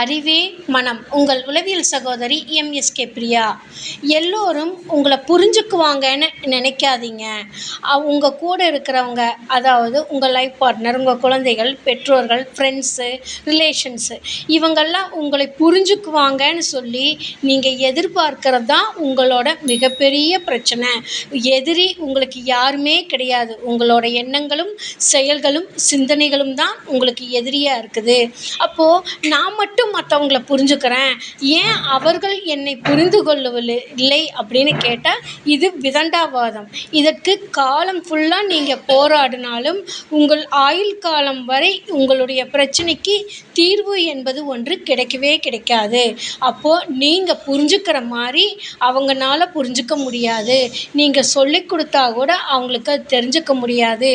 அறிவே மனம். உங்கள் உளவியல் சகோதரி எம்எஸ்கே பிரியா. எல்லோரும் உங்களை புரிஞ்சுக்குவாங்கன்னு நினைக்காதீங்க. உங்கள் கூட இருக்கிறவங்க அதாவது உங்கள் லைஃப் பார்ட்னர் உங்கள் குழந்தைகள் பெற்றோர்கள் ஃப்ரெண்ட்ஸு ரிலேஷன்ஸு இவங்கெல்லாம் உங்களை புரிஞ்சுக்குவாங்கன்னு சொல்லி நீங்கள் எதிர்பார்க்கறது தான் உங்களோட மிகப்பெரிய பிரச்சனை. எதிரி உங்களுக்கு யாருமே கிடையாது. உங்களோட எண்ணங்களும் செயல்களும் சிந்தனைகளும் தான் உங்களுக்கு எதிரியாக இருக்குது. அப்போது நான் மட்டும் மற்றவங்கள புரிஞ்சுக்கிறேன். ஏன் அவர்கள் என்னை புரிந்து கொள்ளவில்லை இல்லை அப்படின்னு கேட்டால் இது விதண்டாவாதம். இதற்கு காலம் ஃபுல்லாக நீங்கள் போராடினாலும் உங்கள் ஆயுள் காலம் வரை உங்களுடைய பிரச்சனைக்கு தீர்வு என்பது ஒன்று கிடைக்கவே கிடைக்காது. அப்போது நீங்கள் புரிஞ்சுக்கிற மாதிரி அவங்கனால புரிஞ்சுக்க முடியாது. நீங்கள் சொல்லிக் கொடுத்தா கூட அவங்களுக்கு அது தெரிஞ்சுக்க முடியாது.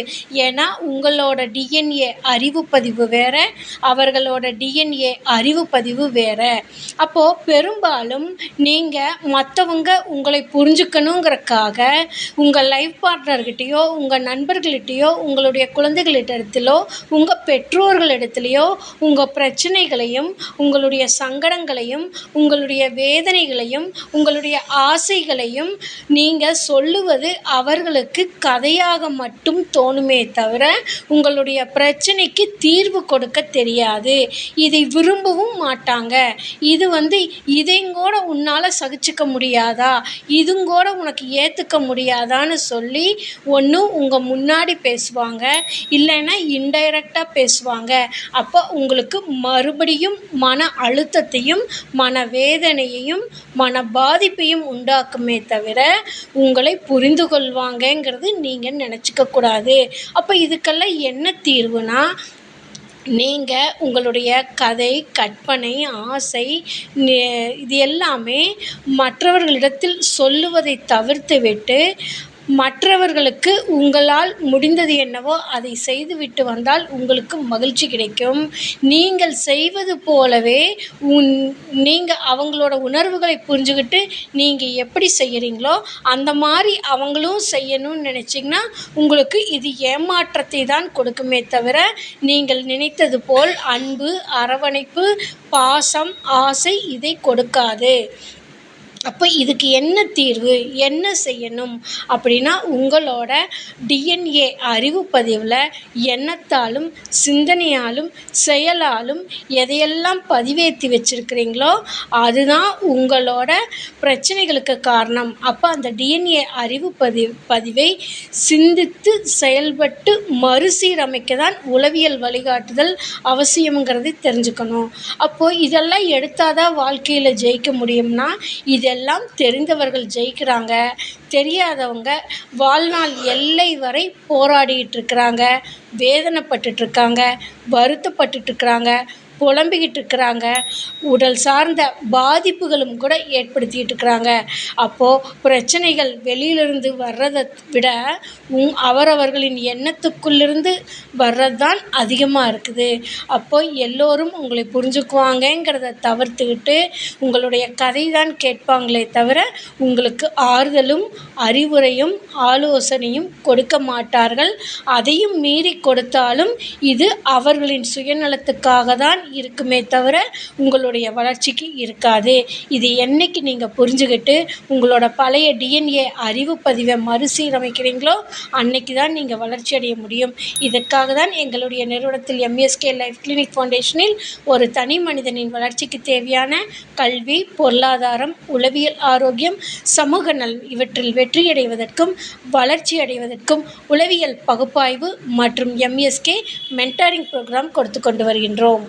ஏன்னா உங்களோட டிஎன்ஏ அறிவு பதிவு வேறு அவர்களோட டிஎன்ஏ அறிவு பதிவு வேறு. அப்போது பெரும்பாலும் நீங்கள் மற்றவங்க உங்களை புரிஞ்சுக்கணுங்கிறக்காக உங்கள் லைஃப் பார்ட்னர்கிட்டயோ உங்கள் நண்பர்கள்கிட்டயோ உங்களுடைய குழந்தைகளிடத்திலோ உங்கள் பெற்றோர்களிடத்துலையோ உங்கள் பிரச்சனைகளையும் உங்களுடைய சங்கடங்களையும் உங்களுடைய வேதனைகளையும் உங்களுடைய ஆசைகளையும் நீங்கள் சொல்லுவது அவர்களுக்கு கதையாக மட்டும் தோணுமே தவிர உங்களுடைய பிரச்சனைக்கு தீர்வு கொடுக்க தெரியாது. இதை விரும்பவும் மாட்டாங்க. இது வந்து இதைங்கூட உன்னால் சகிச்சுக்க முடியாதா? இதுங்கூட உனக்கு ஏற்றுக்க முடியாதான்னு சொல்லி ஒன்று உங்கள் முன்னாடி பேசுவாங்க. இல்லைன்னா இன்டைரக்டாக பேசுவாங்க. அப்போ உங்களுக்கு மறுபடியும் மன அழுத்தத்தையும் மன வேதனையையும் மன பாதிப்பையும் உண்டாக்குமே தவிர உங்களை புரிந்து கொள்வாங்கங்கிறது நீங்கள் நினச்சிக்க கூடாது. அப்போ இதுக்கெல்லாம் என்ன தீர்வுனா நீங்கள் உங்களுடைய கதை கற்பனை ஆசை இது எல்லாமே மற்றவர்களிடத்தில் சொல்லுவதை தவிர்த்துவிட்டு மற்றவர்களுக்கு உங்களால் முடிந்தது என்னவோ அதை செய்துவிட்டு வந்தால் உங்களுக்கு மகிழ்ச்சி கிடைக்கும். நீங்கள் செய்வது போலவே உன் நீங்கள் அவங்களோட உணர்வுகளை புரிஞ்சுக்கிட்டு நீங்கள் எப்படி செய்கிறீங்களோ அந்த மாதிரி அவங்களும் செய்யணும்னு நினச்சிங்கன்னா உங்களுக்கு இது ஏமாற்றத்தை தான் கொடுக்குமே தவிர நீங்கள் நினைத்தது போல் அன்பு அரவணைப்பு பாசம் ஆசை இதை கொடுக்காது. அப்போ இதுக்கு என்ன தீர்வு? என்ன செய்யணும்? அப்படின்னா உங்களோட டிஎன்ஏ அறிவு பதிவில் எண்ணத்தாலும் சிந்தனையாலும் செயலாலும் எதையெல்லாம் பதிவேற்றி வச்சுருக்கிறீங்களோ அதுதான் உங்களோட பிரச்சனைகளுக்கு காரணம். அப்போ அந்த டிஎன்ஏ அறிவு பதி பதிவை சிந்தித்து செயல்பட்டு மறுசீரமைக்க தான் உளவியல் வழிகாட்டுதல் அவசியம்ங்கிறது தெரிஞ்சுக்கணும். அப்போது இதெல்லாம் எடுத்தால் தான் வாழ்க்கையில் ஜெயிக்க முடியும்னா இதை எல்லாம் தெரிந்தவர்கள் ஜெயிக்கிறாங்க. தெரியாதவங்க வாழ்நாள் எல்லை வரை போராடிக்கிட்டு இருக்கிறாங்க. வேதனைப்பட்டுட்ருக்காங்க வருத்தப்பட்டுட்ருக்குறாங்க புலம்பிக்கிட்டு இருக்கிறாங்க. உடல் சார்ந்த பாதிப்புகளும் கூட ஏற்படுத்திக்கிட்டு இருக்கிறாங்க. அப்போது பிரச்சனைகள் வெளியிலிருந்து வர்றதை விட உங் அவரவர்களின் எண்ணத்துக்குள்ளிருந்து வர்றது தான் அதிகமாக இருக்குது. அப்போது எல்லோரும் உங்களை புரிஞ்சுக்குவாங்கங்கிறத தவிர்த்துக்கிட்டு உங்களுடைய கதை தான் கேட்பாங்களே தவிர உங்களுக்கு ஆறுதலும் அறிவுரையும் ஆலோசனையும் கொடுக்க மாட்டார்கள். அதையும் மீறி கொடுத்தாலும் இது அவர்களின் சுயநலத்துக்காக தான் இருக்குமே தவிர உங்களுடைய வளர்ச்சிக்கு இருக்காது. இது என்னைக்கு நீங்கள் புரிஞ்சுக்கிட்டு உங்களோட பழைய டிஎன்ஏ அறிவு பதிவை மறுசீரமைக்கிறீங்களோ அன்னைக்கு தான் நீங்கள் வளர்ச்சி அடைய முடியும். இதற்காக தான் எங்களுடைய நிறுவனத்தில் எம்எஸ்கே லைஃப் கிளினிக் ஃபவுண்டேஷனில் ஒரு தனி மனிதனின் வளர்ச்சிக்கு தேவையான கல்வி பொருளாதாரம் உளவியல் ஆரோக்கியம் சமூக நல் இவற்றில் வெற்றியடைவதற்கும் வளர்ச்சி அடைவதற்கும் உளவியல் பகுப்பாய்வு மற்றும் எம்எஸ்கே மென்டாரிங் ப்ரோக்ராம் கொடுத்து கொண்டு வருகின்றோம்.